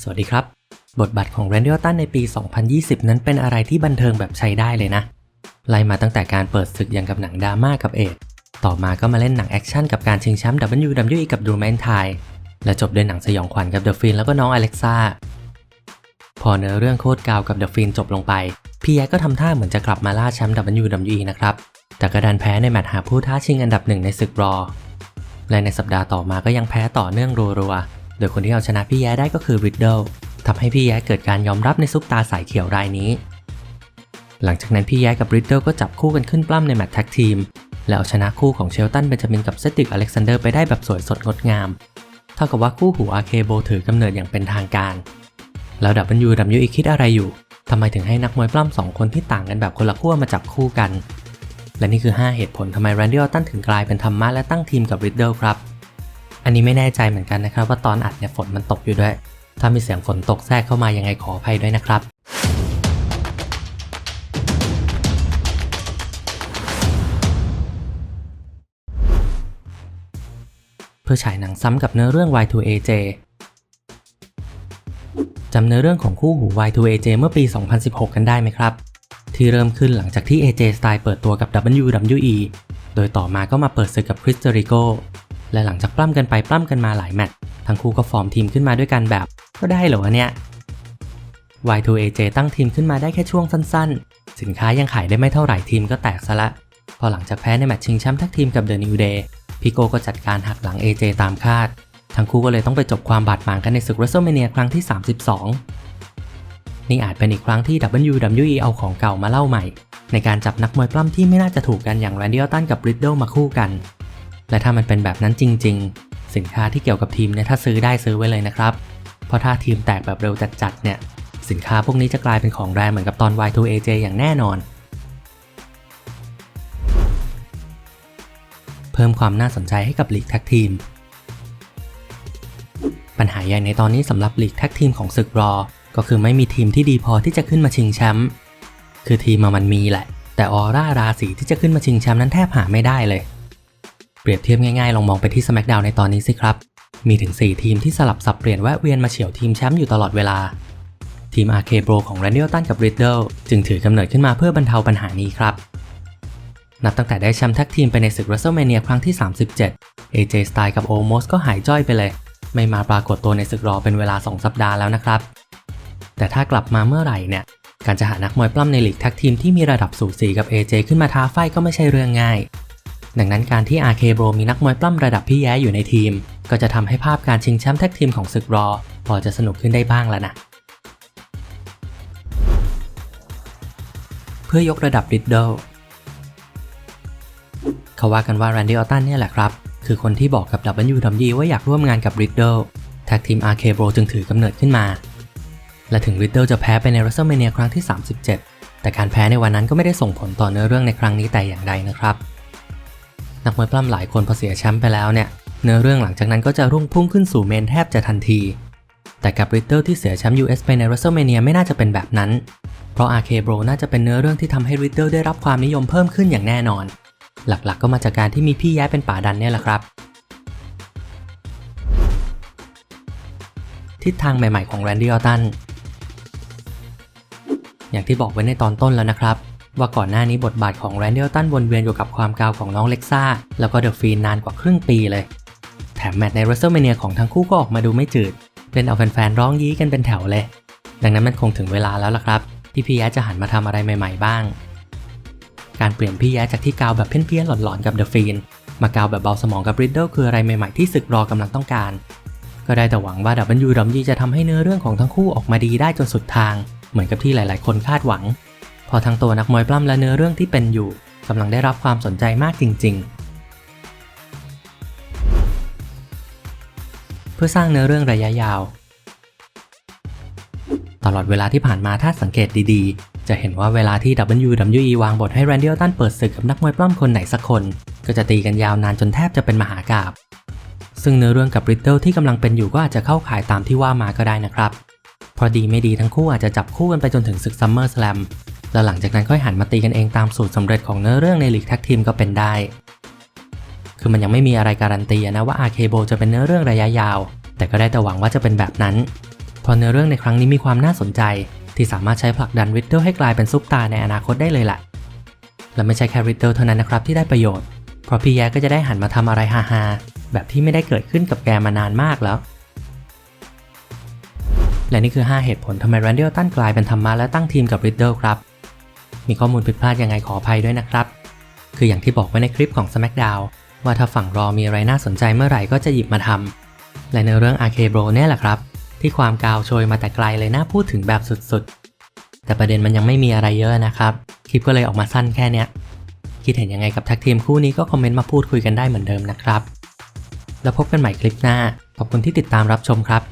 สวัสดีครับ บทบาทของแรนดี้ออตตันในปี 2020 นั้นเป็นอะไรที่บันเทิงแบบใช้ได้เลยนะ ไล่มาตั้งแต่การเปิดศึกอย่างกับหนังดราม่ากับเอกต่อมาก็มาเล่นหนังแอคชั่นกับการชิงแชมป์ WWE กับดูแมนไทและจบด้วยหนังสยองขวัญกับเดอะฟินแล้วก็น้องอเล็กซ่าพอเนื้อเรื่องโคตรกาวกับเดอะฟินจบลงไปพี่แย้ก็ทำท่าเหมือนจะกลับมาล่าแชมป์ WWE นะครับ แต่ก็ดันแพ้ในแมตช์หาผู้ท้าชิงอันดับหนึ่งในศึกรอ และในสัปดาห์ต่อมาก็ยังแพ้ต่อเนื่องรัวๆ ดยคนที่เอาชนะพี่แย้ได้ก็คือริดเดิลทำให้พี่แย้เกิดการยอมรับในซุปตาสายเขียวรายนี้ หลังจากนั้นพี่แย้กับริดเดิลก็จับคู่กันขึ้นปล้ำในแมตช์แท็กทีม แล้วเอาชนะคู่ของเชลตันเบนจามินกับเซติกอเล็กซานเดอร์ไปได้แบบสวยสดงดงาม เท่ากับว่าคู่หูอาเคโบถือกำเนิดอย่างเป็นทางการ แล้ว WWE คิดอะไรอยู่ทำไมถึงให้นักมวยปล้ำสองคนที่ต่างกันแบบคนละขั้วมาจับคู่กัน และนี่คือ 5 เหตุผลทำไมแรนดี้ออตตันถึงกลายเป็นธรรมะและตั้งทีมกับริดเดิลครับ อันนี้ไม่แน่ใจเหมือนกันนะครับ ว่าตอนอัดเนี่ยฝนมันตกอยู่ด้วย ถ้ามีเสียงฝนตกแทรกเข้ามายังไงขออภัยด้วยนะครับ เพื่อฉายหนังซ้ำกับเนื้อเรื่อง Y2AJ จำเนื้อเรื่องของคู่หู Y2AJ เมื่อปี 2016 กันได้ไหมครับ ที่เริ่มขึ้นหลังจากที่ AJ Style เปิดตัวกับ WWE โดยต่อมาก็มาเปิดศึกกับ Chris Jericho และหลังจากปล้ำกันไปปล้ำกันมาหลายแมตช์ทั้งคู่ก็ฟอร์มทีมขึ้นมาด้วยกันแบบ ก็ได้เหรอวะเนี่ย Y2AJ ตั้งทีมขึ้นมาได้แค่ช่วงสั้นๆ สินค้ายังขายได้ไม่เท่าไหร่ทีมก็แตกซะละ พอหลังจากแพ้ในแมตช์ชิงแชมป์ท็กทีมกับ The New Day พีโกก็จัดการหักหลัง AJ ตามคาด ทั้งคู่ก็เลยต้องไปจบความบาดหมางกันในศึก WrestleMania ครั้งที่ 32 นี่อาจเป็นอีกครั้งที่ WWE เอาของเก่ามาเล่าใหม่ ในการจับนักมวยปล้ำที่ไม่น่าจะถูกกันอย่าง Randy Orton กับ Riddle มาคู่กัน และถ้ามันเป็นแบบนั้นจริง ๆ สินค้าที่เกี่ยวกับทีมเนี่ยถ้าซื้อได้ซื้อไว้เลยนะครับ เพราะถ้าทีมแตกแบบเร็วจัดๆเนี่ยสินค้าพวกนี้จะกลายเป็นของแรงเหมือนกับตอน Y2AJ อย่างแน่นอน เพิ่มความน่าสนใจให้กับลีกแท็กทีม ปัญหาใหญ่ในตอนนี้สำหรับลีกแท็กทีมของศึกรอ ก็คือไม่มีทีมที่ดีพอที่จะขึ้นมาชิงแชมป์ คือทีมมามันมีแหละ แต่ออร่าราศีที่จะขึ้นมาชิงแชมป์นั้นแทบหาไม่ได้เลย เปรียบเทียบง่ายๆ ลองมองไปที่ SmackDown ในตอนนี้สิครับ มีถึง 4 ทีมที่สลับสับเปลี่ยนแวะเวียนมาเฉียวทีมแชมป์อยู่ตลอดเวลา ทีม RK Bro ของ Randy Orton กับ Riddle จึงถือกำเนิดขึ้นมาเพื่อบรรเทาปัญหานี้ครับ นับตั้งแต่ได้แชมป์แท็กทีมไปในศึก WrestleMania ครั้งที่ 37 AJ Styles กับ Omos ก็หายจ้อยไปเลย ไม่มาปรากฏตัวในศึกรอเป็นเวลา 2 สัปดาห์แล้วนะครับ แต่ถ้ากลับมาเมื่อไหร่เนี่ย การจะหานักมวยปล้ำในลีกแท็กทีมที่มีระดับสูสีกับ AJ ขึ้นมาท้าไฟก็ไม่ใช่เรื่องง่าย ดังนั้นการที่ RK Bro มีนักมวยปล้ำระดับพี่แย้อยู่ในทีม ก็จะทำให้ภาพการชิงแชมป์แท็กทีมของศึกรอ พอจะสนุกขึ้นได้บ้างแล้วนะเพื่อยกระดับ Riddle เขาว่ากันว่า Randy Orton เนี่ยแหละครับ คือคนที่บอกกับ WWE ว่าอยากร่วมงานกับ Riddle แท็กทีม RK Bro จึงถือกำเนิดขึ้นมา และถึง Riddle จะแพ้ไปใน WrestleMania ครั้งที่ 37 แต่การแพ้ในวันนั้นก็ไม่ได้ส่งผลต่อเนื้อเรื่องในครั้งนี้แต่อย่างใดนะครับ นักมวยปล้ำหลายคนพอเสียแชมป์ไปแล้วเนี่ย เนื้อเรื่องหลังจากนั้นก็จะรุ่งพุ่งขึ้นสู่เมนแทบจะทันที แต่กับ Riddle ที่เสียแชมป์ US ไปใน WrestleMania ไม่น่าจะเป็นแบบนั้น เพราะ RK Bro น่าจะเป็นเนื้อเรื่องที่ทำให้ Riddle ได้รับความนิยมเพิ่มขึ้นอย่างแน่นอน หลักๆ ก็มาจากการที่มีพี่ย้ายเป็นป่าดันเนี่ยแหละครับ ทิศทางใหม่ๆของ Randy Orton อย่างที่บอกไว้ในตอนต้นแล้วนะครับ ว่าก่อนหน้านี้บทบาทของ Randy Orton วนเวียนอยู่กับความกาวของน้องเล็กซ่าแล้วก็เดอะฟีนนานกว่าครึ่งปีเลย แถมแมตช์ใน WrestleMania ของทั้งคู่ก็ออกมาดูไม่จืดเล่นเอาแฟนๆร้องยี้กันเป็นแถวเลย ดังนั้นมันคงถึงเวลาแล้วล่ะครับ ที่พี่แย้จะหันมาทำอะไรใหม่ๆบ้าง การเปลี่ยนพี่แย้จากที่กาวแบบเพี้ยนๆหลอนๆกับเดอะฟีนมากาวแบบเบาสมองกับริดเดิลคืออะไรใหม่ๆที่ศึกรอกำลังต้องการ ก็ได้แต่หวังว่าดับเบิลยูดัมยีจะทำให้เนื้อเรื่องของทั้งคู่ออกมาดีได้จนสุดทาง เหมือนกับที่หลายๆ คนคาดหวัง พอทั้งตัวนักมวยปล้ำและเนื้อเรื่องที่เป็นอยู่กำลังได้รับความสนใจมากจริง ๆ เพื่อสร้างเนื้อเรื่องระยะยาว ตลอดเวลาที่ผ่านมาถ้าสังเกตดีๆ จะเห็นว่าเวลาที่ WWE วางบทให้ Randy Orton เปิดศึกกับนักมวยปล้ำคนไหนสักคน ก็จะตีกันยาวนานจนแทบจะเป็นมหากาบซึ่งเนื้อเรื่องกับ Riddle ที่กำลังเป็นอยู่ก็อาจจะเข้าข่ายตามที่ว่ามาก็ได้นะครับเพราะดีไม่ดีทั้งคู่อาจจะจับคู่กันไปจนถึงศึก Summer Slam แล้ วหลังจากนั้นค่อยหันมาตีกันเองตามสูตรสำเร็จของเนื้อเรื่องในลีกแท็กทีมก็เป็นได้ คือมันยังไม่มีอะไรการันตีนะว่า RK Bro จะเป็นเนื้อเรื่องระยะยาว แต่ก็ได้แต่หวังว่าจะเป็นแบบนั้นพราะเนื้อเรื่องในครั้งนี้มีความน่าสนใจ ที่สามารถใช้ผลักดันริดเดิลให้กลายเป็นซุปตาร์ในอนาคตได้เลยแหละและไม่ใช่แค่ริดเดิลเท่านั้นนะครับที่ได้ประโยชน์ เพราะพี่แย้ก็จะได้หันมาทำอะไรฮาๆแบบที่ไม่ได้เกิดขึ้นกับแกมานานมากแล้วและนี่คือ 5 เหตุผลทำไมแรนเดิลตันกลายเป็นธรรมะและตั้งทีมกับริดเดิลครับ มีข้อมูลผิดพลาดยังไงขออภัยด้วยนะครับ คืออย่างที่บอกไว้ในคลิปของ SmackDown ว่าถ้าฝั่งรอมีอะไรน่าสนใจเมื่อไหร่ก็จะหยิบมาทำ และในเรื่อง RK Bro เนี่ยแหละครับ ที่ความกาวโชยมาแต่ไกลเลยน่าพูดถึงแบบสุดๆ แต่ประเด็นมันยังไม่มีอะไรเยอะนะครับ คลิปก็เลยออกมาสั้นแค่เนี้ย คิดเห็นยังไงกับแท็กทีมคู่นี้ก็คอมเมนต์มาพูดคุยกันได้เหมือนเดิมนะครับ แล้วพบกันใหม่คลิปหน้า ขอบคุณที่ติดตามรับชมครับ